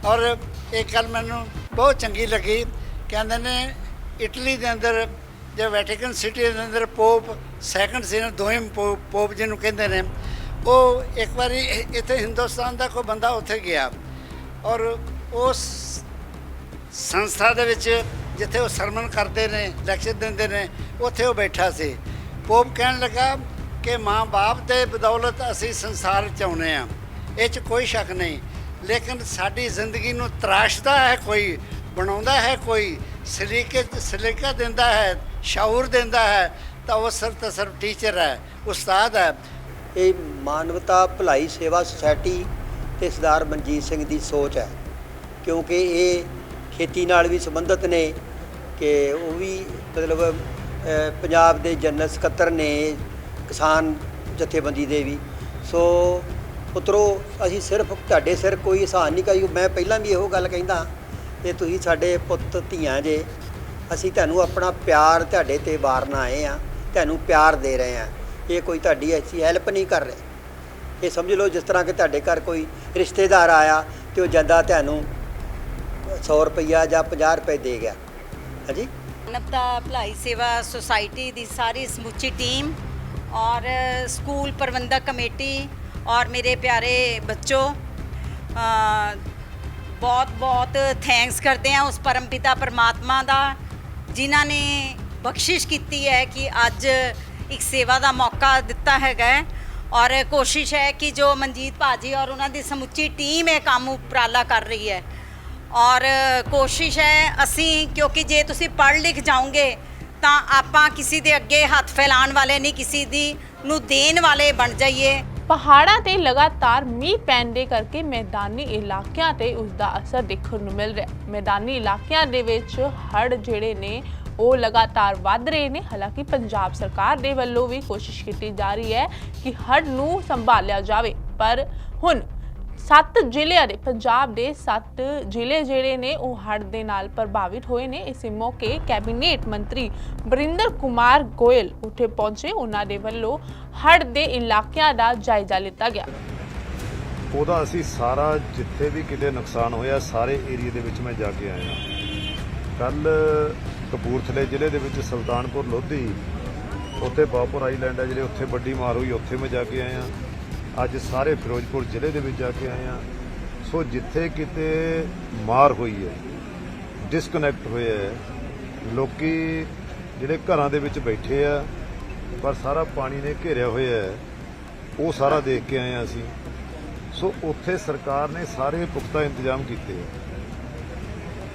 ਔਰ ਇਹ ਗੱਲ ਮੈਨੂੰ ਬਹੁਤ ਚੰਗੀ ਲੱਗੀ। ਕਹਿੰਦੇ ਨੇ, ਇਟਲੀ ਦੇ ਅੰਦਰ ਜੋ ਵੈਟੀਕਨ ਸਿਟੀ ਦੇ ਅੰਦਰ ਪੋਪ, ਸੈਕੰਡ ਸੀ ਨਾ ਦੋਵੇਂ ਪੋ- ਪੋਪ ਜਿਹਨੂੰ ਕਹਿੰਦੇ ਨੇ, ਉਹ ਇੱਕ ਵਾਰੀ ਇੱਥੇ ਹਿੰਦੁਸਤਾਨ ਦਾ ਕੋਈ ਬੰਦਾ ਉੱਥੇ ਗਿਆ। ਔਰ ਉਸ ਸੰਸਥਾ ਦੇ ਵਿੱਚ ਜਿੱਥੇ ਉਹ ਸਰਮਨ ਕਰਦੇ ਨੇ, ਲੈਕਚਰ ਦਿੰਦੇ ਨੇ, ਉੱਥੇ ਉਹ ਬੈਠਾ ਸੀ। ਪੋਪ ਕਹਿਣ ਲੱਗਾ ਕਿ ਮਾਂ-ਬਾਪ ਦੇ ਬਦੌਲਤ ਅਸੀਂ ਸੰਸਾਰ ਚ ਆਉਨੇ ਆ। ਇਹ ਚ ਕੋਈ ਸ਼ੱਕ ਨਹੀਂ। ਲੇਕਿਨ ਸਾਡੀ ਜ਼ਿੰਦਗੀ ਨੂੰ ਤਰਾਸ਼ਦਾ ਹੈ ਕੋਈ, ਬਣਾਉਂਦਾ ਹੈ ਕੋਈ, ਸਲੀਕੇ, ਸਲੀਕਾ ਦਿੰਦਾ ਹੈ ਸ਼ਾਉਰ ਦਿੰਦਾ ਹੈ, ਤਾਂ ਉਹ ਸਿਰਫ ਤਾਂ ਸਿਰਫ ਟੀਚਰ ਹੈ, ਉਸਤਾਦ ਹੈ। ਇਹ ਮਾਨਵਤਾ ਭਲਾਈ ਸੇਵਾ ਸੁਸਾਇਟੀ ਤੇ ਸਰਦਾਰ ਮਨਜੀਤ ਸਿੰਘ ਦੀ ਸੋਚ ਹੈ। ਕਿਉਂਕਿ ਇਹ ਖੇਤੀ ਨਾਲ ਵੀ ਸੰਬੰਧਿਤ ਨੇ ਕਿ ਉਹ ਵੀ ਮਤਲਬ ਪੰਜਾਬ ਦੇ ਜਨਰਲ ਸਕੱਤਰ ਨੇ ਕਿਸਾਨ ਜਥੇਬੰਦੀ ਦੇ ਵੀ। ਸੋ ਪੁੱਤਰੋ, ਅਸੀਂ ਸਿਰਫ ਤੁਹਾਡੇ ਸਿਰ ਕੋਈ ਇਹਸਾਨ ਨਹੀਂ ਕਰੀ। ਮੈਂ ਪਹਿਲਾਂ ਵੀ ਇਹੋ ਗੱਲ ਕਹਿੰਦਾ ਕਿ ਤੁਸੀਂ ਸਾਡੇ ਪੁੱਤ ਧੀਆਂ ਜੇ, ਅਸੀਂ ਤੁਹਾਨੂੰ ਆਪਣਾ ਪਿਆਰ ਤੁਹਾਡੇ ਤੇ ਵਾਰਨ ਆਏ ਆ ਤੁਹਾਨੂੰ ਪਿਆਰ ਦੇ ਰਹੇ ਆ ਇਹ ਕੋਈ ਤੁਹਾਡੀ ਐਸੀ ਹੈਲਪ ਨਹੀਂ ਕਰ ਰਹੇ। ਇਹ ਸਮਝ ਲਓ, ਜਿਸ ਤਰ੍ਹਾਂ ਕਿ ਤੁਹਾਡੇ ਘਰ ਕੋਈ ਰਿਸ਼ਤੇਦਾਰ ਆਇਆ ਤੇ ਉਹ ਜਾਂਦਾ ਤੁਹਾਨੂੰ 100 ਰੁਪਈਆ ਜਾਂ 50 ਰੁਪਏ ਦੇ ਗਿਆ। ਹਾਂਜੀ? ਮਾਨਵਤਾ ਭਲਾਈ ਸੇਵਾ ਸੁਸਾਇਟੀ ਦੀ ਸਾਰੀ ਸਮੁੱਚੀ ਟੀਮ ਔਰ ਸਕੂਲ ਪ੍ਰਬੰਧਕ ਕਮੇਟੀ ਔਰ ਮੇਰੇ ਪਿਆਰੇ ਬੱਚੋ ਬਹੁਤ ਬਹੁਤ ਥੈਂਕਸ ਕਰਦੇ ਹਾਂ ਉਸ ਪਰਮਪਿਤਾ ਪਰਮਾਤਮਾ ਦਾ, ਜਿਨ੍ਹਾਂ ਨੇ ਬਖਸ਼ਿਸ਼ ਕੀਤੀ ਹੈ ਕਿ ਅੱਜ ਇੱਕ ਸੇਵਾ ਦਾ ਮੌਕਾ ਦਿੱਤਾ ਹੈਗਾ ਔਰ ਕੋਸ਼ਿਸ਼ ਹੈ ਕਿ ਜੋ ਮਨਜੀਤ ਭਾਜੀ ਔਰ ਉਹਨਾਂ ਦੀ ਸਮੁੱਚੀ ਟੀਮ ਇਹ ਕੰਮ ਉਪਰਾਲਾ ਕਰ ਰਹੀ ਹੈ। ਔਰ ਕੋਸ਼ਿਸ਼ ਹੈ ਅਸੀਂ, ਕਿਉਂਕਿ ਜੇ ਤੁਸੀਂ ਪੜ੍ਹ ਲਿਖ ਜਾਓਗੇ ਤਾਂ ਆਪਾਂ ਕਿਸੇ ਦੇ ਅੱਗੇ ਹੱਥ ਫੈਲਾਉਣ ਵਾਲੇ ਨਹੀਂ, ਕਿਸੇ ਦੀ ਨੂੰ ਦੇਣ ਵਾਲੇ ਬਣ ਜਾਈਏ। ਪਹਾੜਾਂ ਤੇ ਲਗਾਤਾਰ ਮੀਂਹ ਪੈਣ ਦੇ ਕਰਕੇ ਮੈਦਾਨੀ ਇਲਾਕਿਆਂ ਤੇ ਉਸ ਦਾ ਅਸਰ ਦੇਖਣ ਨੂੰ ਮਿਲ ਰਿਹਾ। ਹੈ ਮੈਦਾਨੀ ਇਲਾਕਿਆਂ ਦੇ ਵਿੱਚ ਹੜ੍ਹ ਜਿਹੜੇ ਨੇ, ਉਹ ਲਗਾਤਾਰ ਵੱਧ ਰਹੇ ਨੇ। ਹਾਲਾਂਕਿ ਪੰਜਾਬ ਸਰਕਾਰ ਦੇ ਵੱਲੋਂ ਵੀ ਕੋਸ਼ਿਸ਼ ਕੀਤੀ ਜਾ ਰਹੀ ਹੈ ਕਿ ਹੜ੍ਹ ਨੂੰ ਸੰਭਾਲਿਆ ਜਾਵੇ। ਪਰ ਹੁਣ ਸੱਤ ਜ਼ਿਲ੍ਹਿਆਂ ਦੇ, ਪੰਜਾਬ ਦੇ ਸੱਤ ਜ਼ਿਲ੍ਹੇ ਜਿਹੜੇ ਨੇ ਉਹ ਹੜ੍ਹ ਦੇ ਨਾਲ ਪ੍ਰਭਾਵਿਤ ਹੋਏ ਨੇ। ਇਸੇ ਮੌਕੇ ਕੈਬਨਿਟ ਮੰਤਰੀ ਬਰਿੰਦਰ ਕੁਮਾਰ ਗੋਇਲ ਉੱਥੇ ਪਹੁੰਚੇ। ਉਹਨਾਂ ਦੇ ਵੱਲੋਂ ਹੜ੍ਹ ਦੇ ਇਲਾਕਿਆਂ ਦਾ ਜਾਇਜ਼ਾ ਲਿੱਤਾ ਗਿਆ। ਉਹਦਾ ਅਸੀਂ ਸਾਰਾ ਜਿੱਥੇ ਵੀ ਕਿਤੇ ਨੁਕਸਾਨ ਹੋਇਆ, ਸਾਰੇ ਏਰੀਆ ਦੇ ਵਿੱਚ ਮੈਂ ਜਾ ਕੇ ਆਇਆ। ਕੱਲ ਕਪੂਰਥਲੇ ਜ਼ਿਲ੍ਹੇ ਦੇ ਵਿੱਚ ਸੁਲਤਾਨਪੁਰ ਲੋਧੀ, ਉੱਥੇ ਬਾਪੁਰ ਆਈਲੈਂਡ ਹੈ ਜਿਹੜੇ, ਉੱਥੇ ਵੱਡੀ ਮਾਰ ਹੋਈ, ਉੱਥੇ ਮੈਂ ਜਾ ਕੇ ਆਇਆ। ਅੱਜ ਸਾਰੇ ਫਿਰੋਜ਼ਪੁਰ ਜ਼ਿਲ੍ਹੇ ਦੇ ਵਿੱਚ ਜਾ ਕੇ ਆਏ ਆਇਆ ਸੋ ਜਿੱਥੇ ਕਿਤੇ ਮਾਰ ਹੋਈ ਹੈ ਡਿਸਕਨੈਕਟ ਹੋਇਆ ਹੈ, ਲੋਕੀ ਜਿਹੜੇ ਘਰਾਂ ਦੇ ਵਿੱਚ ਬੈਠੇ ਆ, ਪਰ ਸਾਰਾ ਪਾਣੀ ਨੇ ਘੇਰਿਆ ਹੋਇਆ ਹੈ, ਉਹ ਸਾਰਾ ਦੇਖ ਕੇ ਆਏ ਹਾਂ ਅਸੀਂ। ਸੋ ਉੱਥੇ ਸਰਕਾਰ ਨੇ ਸਾਰੇ ਪੁਖਤਾ ਇੰਤਜ਼ਾਮ ਕੀਤੇ ਆ।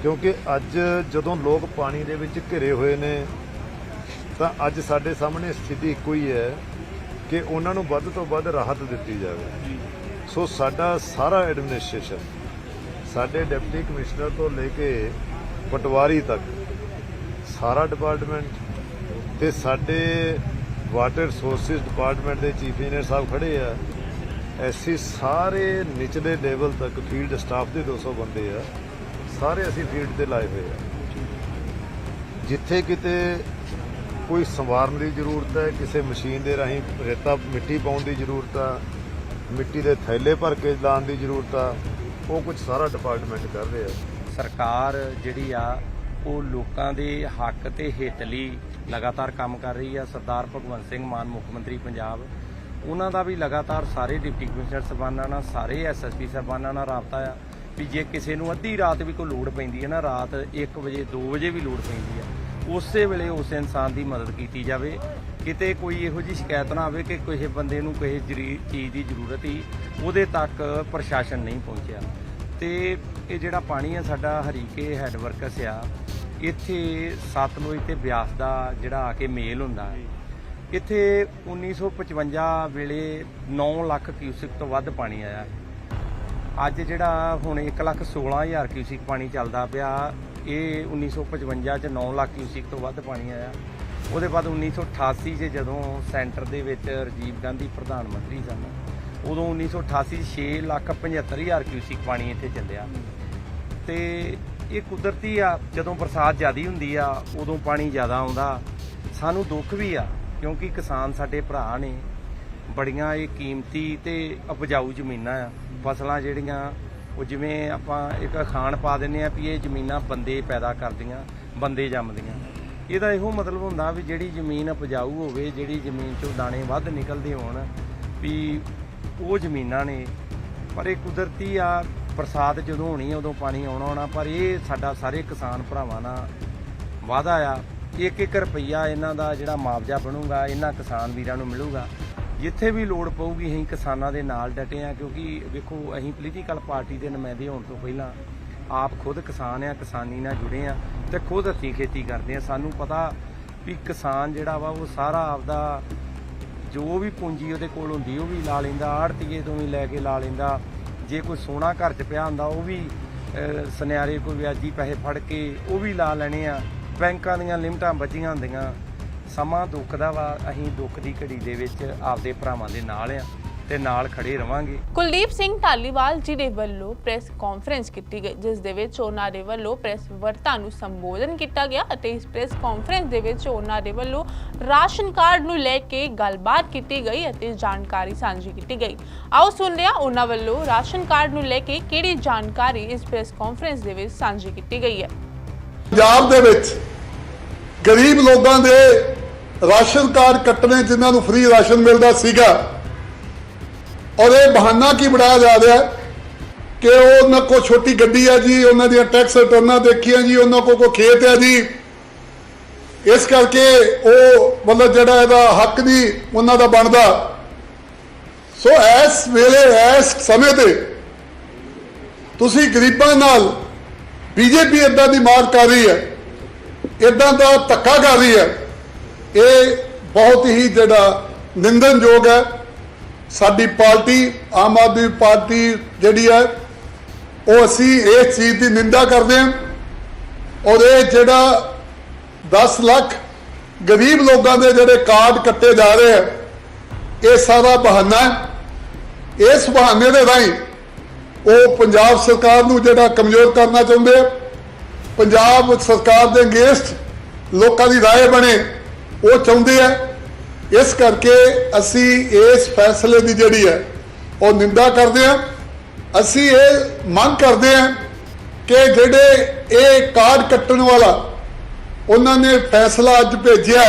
ਕਿਉਂਕਿ ਅੱਜ ਜਦੋਂ ਲੋਕ ਪਾਣੀ ਦੇ ਵਿੱਚ ਘਿਰੇ ਹੋਏ ਨੇ, ਤਾਂ ਅੱਜ ਸਾਡੇ ਸਾਹਮਣੇ ਸਥਿਤੀ ਇੱਕੋ ਹੀ ਹੈ ਕਿ ਉਹਨਾਂ ਨੂੰ ਵੱਧ ਤੋਂ ਵੱਧ ਰਾਹਤ ਦਿੱਤੀ ਜਾਵੇ। ਸੋ ਸਾਡਾ ਸਾਰਾ ਐਡਮਿਨਿਸਟ੍ਰੇਸ਼ਨ ਸਾਡੇ ਡਿਪਟੀ ਕਮਿਸ਼ਨਰ ਤੋਂ ਲੈ ਕੇ ਪਟਵਾਰੀ ਤੱਕ ਸਾਰਾ ਡਿਪਾਰਟਮੈਂਟ ਤੇ ਸਾਡੇ ਵਾਟਰ ਰਿਸੋਰਸਿਸ ਡਿਪਾਰਟਮੈਂਟ ਦੇ ਚੀਫ ਇੰਜੀਨੀਅਰ ਸਾਹਿਬ ਖੜੇ ਆ। ਐਸੀ ਸਾਰੇ ਨਿਚਲੇ ਲੈਵਲ ਤੱਕ ਫੀਲਡ ਸਟਾਫ ਦੇ 200 ਬੰਦੇ ਆ। ਸਾਰੇ ਅਸੀਂ ਫੀਲਡ ਤੇ ਲਾਏ ਹੋਏ ਆ। ਜਿੱਥੇ ਕਿਤੇ ਕੋਈ ਸੰਵਾਰਨ ਦੀ ਜ਼ਰੂਰਤ ਹੈ, ਕਿਸੇ ਮਸ਼ੀਨ ਦੇ ਰਾਹੀਂ ਰੇਤਾ ਮਿੱਟੀ ਪਾਉਣ ਦੀ ਜ਼ਰੂਰਤ ਆ, ਮਿੱਟੀ ਦੇ ਥੈਲੇ ਭਰ ਕੇ ਲਾਉਣ ਦੀ ਜ਼ਰੂਰਤ ਆ, ਉਹ ਕੁਝ ਸਾਰਾ ਡਿਪਾਰਟਮੈਂਟ ਕਰ ਰਿਹਾ ਸਰਕਾਰ ਜਿਹੜੀ ਆ, ਉਹ ਲੋਕਾਂ ਦੇ ਹੱਕ ਤੇ ਹਿੱਤ ਲਈ ਲਗਾਤਾਰ ਕੰਮ ਕਰ ਰਹੀ ਆ। ਸਰਦਾਰ ਭਗਵੰਤ ਸਿੰਘ ਮਾਨ, ਮੁੱਖ ਮੰਤਰੀ ਪੰਜਾਬ, ਉਹਨਾਂ ਦਾ ਵੀ ਲਗਾਤਾਰ ਸਾਰੇ ਡਿਪਟੀ ਕਮਿਸ਼ਨਰ ਸਾਹਿਬਾਨਾਂ ਨਾਲ, ਸਾਰੇ ਐਸਐਸਪੀ ਸਾਹਿਬਾਨਾਂ ਨਾਲ ਰਾਬਤਾ ਆ, ਵੀ ਜੇ ਕਿਸੇ ਨੂੰ ਅੱਧੀ ਰਾਤ ਵੀ ਕੋਈ ਲੋੜ ਪੈਂਦੀ ਹੈ ਨਾ, ਰਾਤ 1 ਵਜੇ 2 ਵਜੇ ਵੀ ਲੋੜ ਪੈਂਦੀ ਆ। ਉਸੇ ਵੇਲੇ ਉਸ ਇਨਸਾਨ ਦੀ ਮਦਦ ਕੀਤੀ ਜਾਵੇ, ਕਿਤੇ ਕੋਈ ਇਹੋ ਜਿਹੀ ਸ਼ਿਕਾਇਤ ਨਾ ਆਵੇ ਕਿ ਕਿਸੇ ਬੰਦੇ ਨੂੰ ਕਿਸੇ ਜਰੀ- ਚੀਜ਼ ਦੀ ਜ਼ਰੂਰਤ ਹੀ ਉਹਦੇ ਤੱਕ ਪ੍ਰਸ਼ਾਸਨ ਨਹੀਂ ਪਹੁੰਚਿਆ। ਤੇ ਇਹ ਜਿਹੜਾ ਪਾਣੀ ਆ ਸਾਡਾ ਹਰੀਕੇ ਹੈਡ ਵਰਕਸ ਆ, ਇੱਥੇ ਸਤਲੁਜ ਤੇ ਬਿਆਸ ਦਾ ਜਿਹੜਾ ਆ ਕੇ ਮੇਲ ਹੁੰਦਾ ਹੈ। ਇੱਥੇ 1955 ਵੇਲੇ 9 ਲੱਖ ਕਿਊਸਿਕ ਤੋਂ ਵੱਧ ਪਾਣੀ ਆਇਆ। ਅੱਜ ਜਿਹੜਾ ਹੁਣ 1 ਲੱਖ 16000 ਕਿਊਸਿਕ ਪਾਣੀ ਚੱਲਦਾ ਪਿਆ ਇਹ 1955 ਚ 9 ਲੱਖ ਕਿਊਸਿਕ ਤੋਂ ਵੱਧ ਪਾਣੀ ਆਇਆ। ਉਹਦੇ ਬਾਅਦ 1988 ਚ ਜਦੋਂ ਸੈਂਟਰ ਦੇ ਵਿੱਚ ਰਾਜੀਵ ਗਾਂਧੀ ਪ੍ਰਧਾਨ ਮੰਤਰੀ ਸਨ, ਉਦੋਂ 1988 ਚ 6 ਲੱਖ 75000 ਕਿਊਸਿਕ ਪਾਣੀ ਇੱਥੇ ਚੱਲਿਆ। ਤੇ ਇਹ ਕੁਦਰਤੀ ਆ, ਜਦੋਂ ਬਰਸਾਤ ਜ਼ਿਆਦੀ ਹੁੰਦੀ ਆ, ਉਦੋਂ ਪਾਣੀ ਜ਼ਿਆਦਾ ਆਉਂਦਾ। ਸਾਨੂੰ ਦੁੱਖ ਵੀ ਆ, ਕਿਉਂਕਿ ਕਿਸਾਨ ਸਾਡੇ ਭਰਾ ਨੇ, ਬੜੀਆਂ ਇਹ ਕੀਮਤੀ ਤੇ ਉਪਜਾਊ ਜ਼ਮੀਨਾਂ ਆ, ਫਸਲਾਂ ਜਿਹੜੀਆਂ ਉਹ ਜਿਵੇਂ ਆਪਾਂ ਇੱਕ ਖਾਣ ਪਾ ਦਿੰਨੇ ਆ ਵੀ ਇਹ ਜ਼ਮੀਨਾਂ ਬੰਦੇ ਪੈਦਾ ਕਰਦੀਆਂ, ਬੰਦੇ ਜੰਮਦੀਆਂ। ਇਹਦਾ ਇਹੋ ਮਤਲਬ ਹੁੰਦਾ ਵੀ ਜਿਹੜੀ ਜ਼ਮੀਨ ਉਪਜਾਊ ਹੋਵੇ, ਜਿਹੜੀ ਜ਼ਮੀਨ ਚੋਂ ਦਾਣੇ ਵੱਧ ਨਿਕਲਦੇ ਹੋਣ, ਵੀ ਉਹ ਜ਼ਮੀਨਾਂ ਨੇ। ਪਰ ਇਹ ਕੁਦਰਤੀ ਆ, ਬਰਸਾਤ ਜਦੋਂ ਹੋਣੀ ਉਦੋਂ ਪਾਣੀ ਆਉਣਾ ਹੋਣਾ, ਪਰ ਇਹ ਸਾਡਾ ਸਾਰੇ ਕਿਸਾਨ ਭਰਾਵਾਂ ਨਾਲ ਵਾਅਦਾ ਆ ਇੱਕ ਇੱਕ ਰੁਪਈਆ ਇਹਨਾਂ ਦਾ ਜਿਹੜਾ ਮੁਆਵਜ਼ਾ ਬਣੂਗਾ, ਇਹਨਾਂ ਕਿਸਾਨ ਵੀਰਾਂ ਨੂੰ ਮਿਲੂਗਾ। ਜਿੱਥੇ ਵੀ ਲੋੜ ਪਊਗੀ ਅਸੀਂ ਕਿਸਾਨਾਂ ਦੇ ਨਾਲ ਡਟੇ ਆ, ਕਿਉਂਕਿ ਵੇਖੋ, ਅਸੀਂ ਪੋਲੀਟੀਕਲ ਪਾਰਟੀ ਦੇ ਨੁਮਾਇੰਦੇ ਹੋਣ ਤੋਂ ਪਹਿਲਾਂ ਆਪ ਖੁਦ ਕਿਸਾਨ ਆ, ਕਿਸਾਨੀ ਨਾਲ ਜੁੜੇ ਆ ਤੇ ਖੁਦ ਹੱਥੀਂ ਖੇਤੀ ਕਰਦੇ ਆ। ਸਾਨੂੰ ਪਤਾ ਵੀ ਕਿਸਾਨ ਜਿਹੜਾ ਵਾ, ਉਹ ਸਾਰਾ ਆਪਦਾ ਜੋ ਵੀ ਪੂੰਜੀ ਉਹਦੇ ਕੋਲ ਹੁੰਦੀ, ਉਹ ਵੀ ਲਾ ਲੈਂਦਾ, ਆੜਤੀਏ ਤੋਂ ਵੀ ਲੈ ਕੇ ਲਾ ਲੈਂਦਾ। ਜੇ ਕੋਈ ਸੋਨਾ ਘਰ 'ਚ ਪਿਆ ਹੁੰਦਾ, ਉਹ ਵੀ ਸੁਨਿਆਰੇ ਕੋਈ ਵਿਆਜੀ ਪੈਸੇ ਫੜ ਕੇ ਉਹ ਵੀ ਲਾ ਲੈਣੇ ਆ। ਬੈਂਕਾਂ ਦੀਆਂ ਲਿਮਟਾਂ ਬਚੀਆਂ ਹੁੰਦੀਆਂ। ਸਮਾਂ ਦੁੱਖ ਦਾ ਵਾ ਅਸੀਂ ਦੁੱਖ ਦੀ ਘੜੀ ਦੇ ਵਿੱਚ ਆਪਦੇ ਭਰਾਵਾਂ ਦੇ ਨਾਲ ਆ ਤੇ ਨਾਲ ਖੜੇ ਰਵਾਂਗੇ। ਕੁਲਦੀਪ ਸਿੰਘ ਢਾਲੀਵਾਲ ਜੀ ਦੇ ਵੱਲੋਂ ਪ੍ਰੈਸ ਕਾਨਫਰੰਸ ਕੀਤੀ ਗਈ ਜਿਸ ਦੇ ਵਿੱਚ ਉਹਨਾਂ ਦੇ ਵੱਲੋਂ ਪ੍ਰੈਸ ਵਰਤਾ ਨੂੰ ਸੰਬੋਧਨ ਕੀਤਾ ਗਿਆ ਅਤੇ ਇਸ ਪ੍ਰੈਸ ਕਾਨਫਰੰਸ ਦੇ ਵਿੱਚ ਉਹਨਾਂ ਦੇ ਵੱਲੋਂ ਰਾਸ਼ਨ ਕਾਰਡ ਨੂੰ ਲੈ ਕੇ ਗੱਲਬਾਤ ਕੀਤੀ ਗਈ ਅਤੇ ਜਾਣਕਾਰੀ ਸਾਂਝੀ ਕੀਤੀ ਗਈ। ਆਓ ਸੁਣਦੇ ਹਾਂ ਉਹਨਾਂ ਵੱਲੋਂ ਰਾਸ਼ਨ ਕਾਰਡ ਨੂੰ ਲੈ ਕੇ ਕਿਹੜੀ ਜਾਣਕਾਰੀ ਇਸ ਪ੍ਰੈਸ ਕਾਨਫਰੰਸ ਦੇ ਵਿੱਚ ਸਾਂਝੀ ਕੀਤੀ ਗਈ ਹੈ? ਪੰਜਾਬ ਦੇ ਵਿੱਚ ਗਰੀਬ ਲੋਕਾਂ ਦੇ ਰਾਸ਼ਨ ਕਾਰਡ ਕੱਟਣੇ ਜਿਨ੍ਹਾਂ ਨੂੰ ਫ੍ਰੀ ਰਾਸ਼ਨ ਮਿਲਦਾ ਸੀਗਾ। ਔਰ ਇਹ ਬਹਾਨਾ ਕੀ ਬਣਾਇਆ ਜਾ ਰਿਹਾ ਕਿ ਉਹ ਉਹਨਾਂ ਕੋ ਛੋਟੀ ਗੱਡੀ ਆ ਜੀ, ਉਹਨਾਂ ਦੀਆਂ ਟੈਕਸ ਰਿਟਰਨਾਂ ਦੇਖੀਆਂ ਜੀ, ਉਹਨਾਂ ਕੋ ਕੋ ਖੇਤ ਆ ਜੀ। ਇਸ ਕਰਕੇ ਉਹ ਮਤਲਬ ਜਿਹੜਾ ਇਹਦਾ ਹੱਕ ਨਹੀਂ ਉਹਨਾਂ ਦਾ ਬਣਦਾ। ਸੋ ਇਸ ਵੇਲੇ, ਇਸ ਸਮੇਂ ਤੇ ਤੁਸੀਂ ਗਰੀਬਾਂ ਨਾਲ ਬੀਜੇਪੀ ਇਦਾਂ ਦੀ ਮਾਰ ਕਰ ਰਹੀ ਹੈ ਇਦਾਂ ਦਾ ਧੱਕਾ ਕਰ ਰਹੀ ਹੈ। ਇਹ ਬਹੁਤ ਹੀ ਜਿਹੜਾ ਨਿੰਦਨਯੋਗ ਹੈ ਸਾਡੀ ਪਾਰਟੀ ਆਮ ਆਦਮੀ ਪਾਰਟੀ ਜਿਹੜੀ ਹੈ ਉਹ ਅਸੀਂ ਇਸ ਚੀਜ਼ ਦੀ ਨਿੰਦਾ ਕਰਦੇ ਹਾਂ ਔਰ ਇਹ ਜਿਹੜਾ 10 ਲੱਖ ਗਰੀਬ ਲੋਕਾਂ ਦੇ ਜਿਹੜੇ ਕਾਰਡ ਕੱਟੇ ਜਾ ਰਹੇ ਆ ਇਹ ਸਾਰਾ ਬਹਾਨਾ ਹੈ ਇਸ ਬਹਾਨੇ ਦੇ ਰਾਹੀਂ ਉਹ ਪੰਜਾਬ ਸਰਕਾਰ ਨੂੰ ਜਿਹੜਾ ਕਮਜ਼ੋਰ ਕਰਨਾ ਚਾਹੁੰਦੇ ਆ ਪੰਜਾਬ ਸਰਕਾਰ ਦੇ ਅਗੇਂਸਟ ਲੋਕਾਂ ਦੀ رائے ਬਣੇ ਉਹ ਚਾਹੁੰਦੇ ਆ। ਇਸ ਕਰਕੇ ਅਸੀਂ ਇਸ ਫੈਸਲੇ ਦੀ ਜਿਹੜੀ ਹੈ, ਉਹ ਨਿੰਦਾ ਕਰਦੇ ਆ ਅਸੀਂ ਇਹ ਮੰਗ ਕਰਦੇ ਆ ਕਿ ਜਿਹੜੇ ਇਹ ਕਾਰਡ ਕੱਟਣ ਵਾਲਾ, ਉਹਨਾਂ ਨੇ ਫੈਸਲਾ ਅੱਜ ਭੇਜਿਆ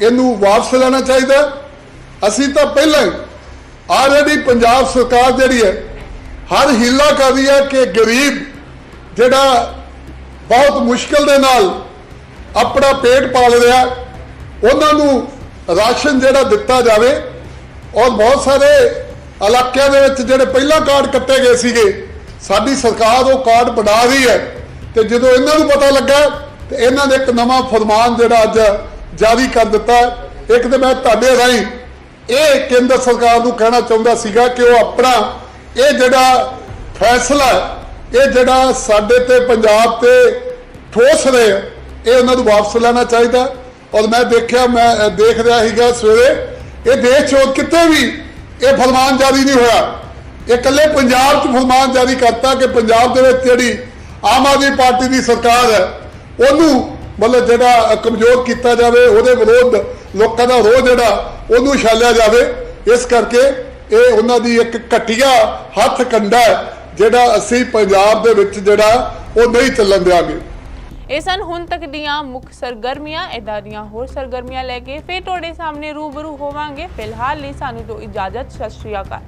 ਇਹਨੂੰ ਵਾਪਸ ਲੈਣਾ ਚਾਹੀਦਾ। ਅਸੀਂ ਤਾਂ ਪਹਿਲਾਂ ਹੀ ਆਲਰੇਡੀ ਪੰਜਾਬ ਸਰਕਾਰ ਜਿਹੜੀ ਹੈ, ਹਰ ਹੀਲਾ ਕਰ ਰਹੀ ਹੈ ਕਿ ਗਰੀਬ ਜਿਹੜਾ ਬਹੁਤ ਮੁਸ਼ਕਲ ਦੇ ਨਾਲ ਆਪਣਾ ਪੇਟ ਪਾਲ ਰਿਹਾ ਉਹਨਾਂ ਨੂੰ ਰਾਸ਼ਨ ਜਿਹੜਾ ਦਿੱਤਾ ਜਾਵੇ ਔਰ ਬਹੁਤ ਸਾਰੇ ਇਲਾਕਿਆਂ ਦੇ ਵਿੱਚ ਜਿਹੜੇ ਪਹਿਲਾਂ ਕਾਰਡ ਕੱਟੇ ਗਏ ਸੀਗੇ, ਸਾਡੀ ਸਰਕਾਰ ਉਹ ਕਾਰਡ ਬਣਾ ਰਹੀ ਹੈ ਤੇ ਜਦੋਂ ਇਹਨਾਂ ਨੂੰ ਪਤਾ ਲੱਗਾ ਤੇ ਇਹਨਾਂ ਨੇ ਇੱਕ ਨਵਾਂ ਫਰਮਾਨ ਜਿਹੜਾ ਅੱਜ ਜਾਰੀ ਕਰ ਦਿੱਤਾ ਇੱਕ ਤੇ ਮੈਂ ਤੁਹਾਡੇ ਰਾਹੀਂ ਇਹ ਕੇਂਦਰ ਸਰਕਾਰ ਨੂੰ ਕਹਿਣਾ ਚਾਹੁੰਦਾ ਸੀਗਾ ਕਿ ਉਹ ਆਪਣਾ ਇਹ ਜਿਹੜਾ ਫੈਸਲਾ ਇਹ ਜਿਹੜਾ ਸਾਡੇ ਤੇ ਪੰਜਾਬ ਤੇ ਠੋਸ ਰਹੇ, ਇਹ ਉਹਨਾਂ ਨੂੰ ਵਾਪਸ ਲੈਣਾ ਚਾਹੀਦਾ ਔਰ ਮੈਂ ਦੇਖਿਆ, ਮੈਂ ਦੇਖ ਰਿਹਾ ਸੀਗਾ ਸਵੇਰੇ, ਇਹ ਦੇਸ਼ ਚੋਂ ਕਿਤੇ ਵੀ ਇਹ ਫਰਮਾਨ ਜਾਰੀ ਨਹੀਂ ਹੋਇਆ। ਇਹ ਇਕੱਲੇ ਪੰਜਾਬ 'ਚ ਫਰਮਾਨ ਜਾਰੀ ਕਰਤਾ ਕਿ ਪੰਜਾਬ ਦੇ ਵਿੱਚ ਜਿਹੜੀ ਆਮ ਆਦਮੀ ਪਾਰਟੀ ਦੀ ਸਰਕਾਰ ਹੈ, ਉਹਨੂੰ ਮਤਲਬ ਜਿਹੜਾ ਕਮਜ਼ੋਰ ਕੀਤਾ ਜਾਵੇ, ਉਹਦੇ ਵਿਰੋਧ ਲੋਕਾਂ ਦਾ ਰੋਹ ਜਿਹੜਾ, ਉਹਨੂੰ ਛਾਲਿਆ ਜਾਵੇ। ਇਸ ਕਰਕੇ ਇਹ ਉਹਨਾਂ ਦੀ ਇੱਕ ਘਟੀਆ ਹੱਥ ਕੰਡਾ ਜਿਹੜਾ ਅਸੀਂ ਪੰਜਾਬ ਦੇ ਵਿੱਚ ਜਿਹੜਾ, ਉਹ ਨਹੀਂ ਚੱਲਣ ਦਿਆਂਗੇ। ਇਹ ਸਨ ਹੁਣ ਤੱਕ ਦੀਆਂ ਮੁੱਖ ਸਰਗਰਮੀਆਂ ਇਦਾਂ ਦੀਆਂ ਹੋਰ ਸਰਗਰਮੀਆਂ ਲੈ ਕੇ ਫੇਰ ਤੁਹਾਡੇ ਸਾਹਮਣੇ ਰੂਬਰੂ ਹੋਵਾਂਗੇ। ਫਿਲਹਾਲ ਲਈ ਸਾਨੂੰ ਦਿਓ ਇਜਾਜ਼ਤ, ਸਤਿ ਸ਼੍ਰੀ ਅਕਾਲ।